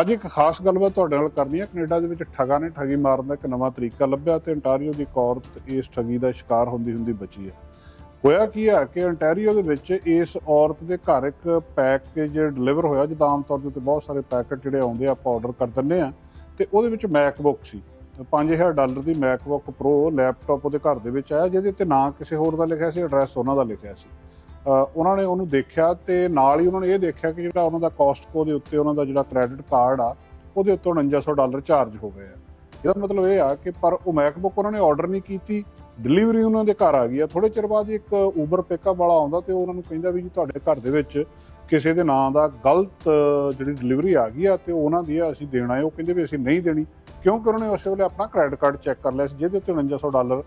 ਅੱਜ ਇੱਕ ਖਾਸ ਗੱਲਬਾਤ ਤੁਹਾਡੇ ਨਾਲ ਕਰਨੀ ਹੈ ਕੈਨੇਡਾ ਦੇ ਵਿੱਚ ਠੱਗਾਂ ਨੇ ਠੱਗੀ ਮਾਰਨ ਦਾ ਇੱਕ ਨਵਾਂ ਤਰੀਕਾ ਲੱਭਿਆ ਤੇ ontario ਦੀ ਔਰਤ ਇਸ ਠੱਗੀ ਦਾ ਸ਼ਿਕਾਰ ਹੁੰਦੀ ਹੁੰਦੀ ਬਚੀ ਹੈ। ਹੋਇਆ ਕੀ ਹੈ ਕਿ ontario ਦੇ ਵਿੱਚ ਇਸ ਔਰਤ ਦੇ ਘਰ ਇੱਕ ਪੈਕੇਜ ਡਿਲੀਵਰ ਹੋਇਆ, ਜਿੱਦਾਂ ਆਮ ਤੌਰ ਦੇ ਉੱਤੇ ਬਹੁਤ ਸਾਰੇ ਪੈਕੇਟ ਜਿਹੜੇ ਆਉਂਦੇ ਆ, ਆਪਾਂ ਆਰਡਰ ਕਰ ਦਿੰਦੇ ਆ ਤੇ ਉਹਦੇ ਵਿੱਚ ਮੈਕਬੁੱਕ ਸੀ। 5000 ਡਾਲਰ ਦੀ ਮੈਕਬੁੱਕ ਪ੍ਰੋ ਲੈਪਟਾਪ ਉਹਦੇ ਘਰ ਦੇ ਵਿੱਚ ਆਇਆ, ਜਿਹਦੇ ਉੱਤੇ ਨਾਂ ਕਿਸੇ ਹੋਰ ਦਾ ਲਿਖਿਆ ਸੀ ਐਡਰੈਸ ਉਹਨਾਂ ਦਾ ਲਿਖਿਆ ਸੀ। ਉਹਨਾਂ ਨੇ ਉਹਨੂੰ ਦੇਖਿਆ ਤੇ ਨਾਲ ਹੀ ਉਹਨਾਂ ਨੇ ਇਹ ਦੇਖਿਆ ਕਿ ਜਿਹੜਾ ਉਹਨਾਂ ਦਾ ਕਾਸਟਕੋ ਦੇ ਉੱਤੇ ਉਹਨਾਂ ਦਾ ਜਿਹੜਾ ਕ੍ਰੈਡਿਟ ਕਾਰਡ ਆ, ਉਹਦੇ ਉੱਤੇ 4900 ਡਾਲਰ ਚਾਰਜ ਹੋ ਗਏ ਆ। ਇਹਦਾ ਮਤਲਬ ਇਹ ਆ ਕਿ ਪਰ ਉਹ ਮੈਕਬੁੱਕ ਉਹਨਾਂ ਨੇ ਆਰਡਰ ਨਹੀਂ ਕੀਤੀ ਡਿਲੀਵਰੀ ਉਹਨਾਂ ਦੇ ਘਰ ਆ ਗਈ ਆ। ਥੋੜੇ ਚਿਰ ਬਾਅਦ ਹੀ ਇੱਕ ਉਬਰ ਪਿਕਅਪ ਵਾਲਾ ਆਉਂਦਾ ਤੇ ਉਹਨਾਂ ਨੂੰ ਕਹਿੰਦਾ ਵੀ ਜੀ ਤੁਹਾਡੇ ਘਰ ਦੇ ਵਿੱਚ ਕਿਸੇ ਦੇ ਨਾਂ ਦਾ ਗਲਤ ਜਿਹੜੀ ਡਿਲੀਵਰੀ ਆ ਗਈ ਆ ਤੇ ਉਹਨਾਂ ਦੀ ਆ ਅਸੀਂ ਦੇਣਾ ਹੈ। ਉਹ ਕਹਿੰਦੇ ਵੀ ਅਸੀਂ ਨਹੀਂ ਦੇਣੀ, ਕਿਉਂਕਿ ਉਹਨਾਂ ਨੇ ਉਸ ਵੇਲੇ ਆਪਣਾ ਕ੍ਰੈਡਿਟ ਕਾਰਡ ਚੈੱਕ ਕਰ ਲਿਆ ਸੀ, ਜਿਹਦੇ ਉੱਤੇ 4900 ਡਾਲਰ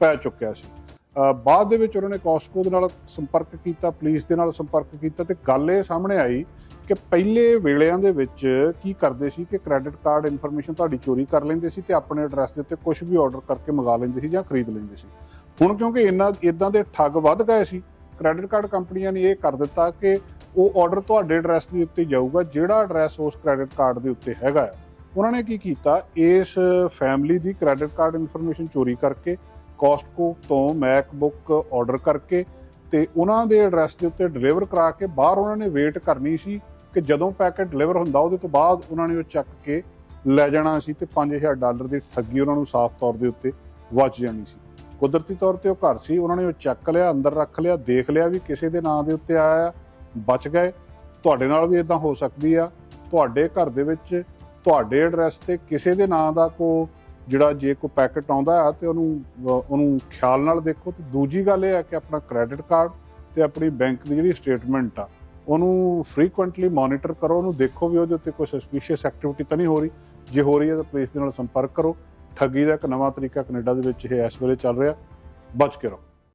ਪੈ ਚੁੱਕਿਆ ਸੀ। ਬਾਅਦ ਦੇ ਵਿੱਚ ਉਹਨਾਂ ਨੇ ਕਾਸਟਕੋ ਦੇ ਨਾਲ ਸੰਪਰਕ ਕੀਤਾ ਪੁਲਿਸ ਦੇ ਨਾਲ ਸੰਪਰਕ ਕੀਤਾ ਤੇ ਗੱਲ ਇਹ ਸਾਹਮਣੇ ਆਈ ਕਿ ਪਹਿਲੇ ਵੇਲਿਆਂ ਦੇ ਵਿੱਚ ਕੀ ਕਰਦੇ ਸੀ ਕਿ ਕ੍ਰੈਡਿਟ ਕਾਰਡ ਇਨਫੋਰਮੇਸ਼ਨ ਤੁਹਾਡੀ ਚੋਰੀ ਕਰ ਲੈਂਦੇ ਸੀ ਤੇ ਆਪਣੇ ਐਡਰੈਸ ਦੇ ਉੱਤੇ ਕੁਝ ਵੀ ਆਰਡਰ ਕਰਕੇ ਮੰਗਾ ਲੈਂਦੇ ਸੀ ਜਾਂ ਖਰੀਦ ਲੈਂਦੇ ਸੀ। ਹੁਣ ਕਿਉਂਕਿ ਇੰਨਾ ਇਦਾਂ ਦੇ ਠੱਗ ਵੱਧ ਗਏ ਸੀ ਕ੍ਰੈਡਿਟ ਕਾਰਡ ਕੰਪਨੀਆਂ ਨੇ ਇਹ ਕਰ ਦਿੱਤਾ ਕਿ ਉਹ ਆਰਡਰ ਤੁਹਾਡੇ ਐਡਰੈਸ ਦੇ ਉੱਤੇ ਜਾਊਗਾ, ਜਿਹੜਾ ਐਡਰੈਸ ਉਸ ਕ੍ਰੈਡਿਟ ਕਾਰਡ ਦੇ ਉੱਤੇ ਹੈਗਾ ਉਹਨਾਂ ਨੇ ਕੀ ਕੀਤਾ, ਇਸ ਫੈਮਿਲੀ ਦੀ ਕ੍ਰੈਡਿਟ ਕਾਰਡ ਇਨਫੋਰਮੇਸ਼ਨ ਚੋਰੀ ਕਰਕੇ ਕੋਸਟਕੋ ਤੋਂ ਮੈਕਬੁੱਕ ਆਰਡਰ ਕਰਕੇ ਤੇ ਉਹਨਾਂ ਦੇ ਐਡਰੈਸ ਦੇ ਉੱਤੇ ਡਿਲੀਵਰ ਕਰਾ ਕੇ ਬਾਹਰ ਉਹਨਾਂ ਨੇ ਵੇਟ ਕਰਨੀ ਸੀ ਕਿ ਜਦੋਂ ਪੈਕੇਟ ਡਿਲੀਵਰ ਹੁੰਦਾ ਉਹਦੇ ਤੋਂ ਬਾਅਦ ਉਹਨਾਂ ਨੇ ਉਹ ਚੱਕ ਕੇ ਲੈ ਜਾਣਾ ਸੀ ਤੇ 5000 ਡਾਲਰ ਦੀ ਠੱਗੀ ਉਹਨਾਂ ਨੂੰ ਸਾਫ਼ ਤੌਰ ਦੇ ਉੱਤੇ ਵੱਜ ਜਾਣੀ ਸੀ। ਕੁਦਰਤੀ ਤੌਰ ਤੇ ਉਹ ਘਰ ਸੀ, ਉਹਨਾਂ ਨੇ ਉਹ ਚੱਕ ਲਿਆ, ਅੰਦਰ ਰੱਖ ਲਿਆ, ਦੇਖ ਲਿਆ ਵੀ ਕਿਸੇ ਦੇ ਨਾਂ ਦੇ ਉੱਤੇ ਆਇਆ, ਬਚ ਗਏ। ਤੁਹਾਡੇ ਨਾਲ ਵੀ ਇਦਾਂ ਹੋ ਸਕਦੀ ਆ। ਤੁਹਾਡੇ ਘਰ ਦੇ ਵਿੱਚ ਤੁਹਾਡੇ ਐਡਰੈਸ ਤੇ ਕਿਸੇ ਦੇ ਨਾਂ ਦਾ ਕੋ ਜਿਹੜਾ ਜੇ ਕੋਈ ਪੈਕੇਟ ਆਉਂਦਾ ਆ ਤੇ ਉਹਨੂੰ ਉਹਨੂੰ ਖਿਆਲ ਨਾਲ ਦੇਖੋ। ਤੇ ਦੂਜੀ ਗੱਲ ਇਹ ਹੈ ਕਿ ਆਪਣਾ ਕ੍ਰੈਡਿਟ ਕਾਰਡ ਤੇ ਆਪਣੀ ਬੈਂਕ ਦੀ ਜਿਹੜੀ ਸਟੇਟਮੈਂਟ ਆ, ਉਹਨੂੰ ਫ੍ਰੀਕੁਐਂਟਲੀ ਮੋਨੀਟਰ ਕਰੋ, ਉਹਨੂੰ ਦੇਖੋ ਵੀ ਉਹਦੇ ਉੱਤੇ ਕੋਈ ਸਸਪੀਸ਼ੀਅਸ ਐਕਟੀਵਿਟੀ ਤਾਂ ਨਹੀਂ ਹੋ ਰਹੀ। ਜੇ ਹੋ ਰਹੀ ਹੈ ਤਾਂ ਪੁਲਿਸ ਦੇ ਨਾਲ ਸੰਪਰਕ ਕਰੋ। ਠੱਗੀ ਦਾ ਇੱਕ ਨਵਾਂ ਤਰੀਕਾ ਕੈਨੇਡਾ ਦੇ ਵਿੱਚ ਇਹ ਇਸ ਵੇਲੇ ਚੱਲ ਰਿਹਾ। ਬਚ ਕੇ ਰਹੋ।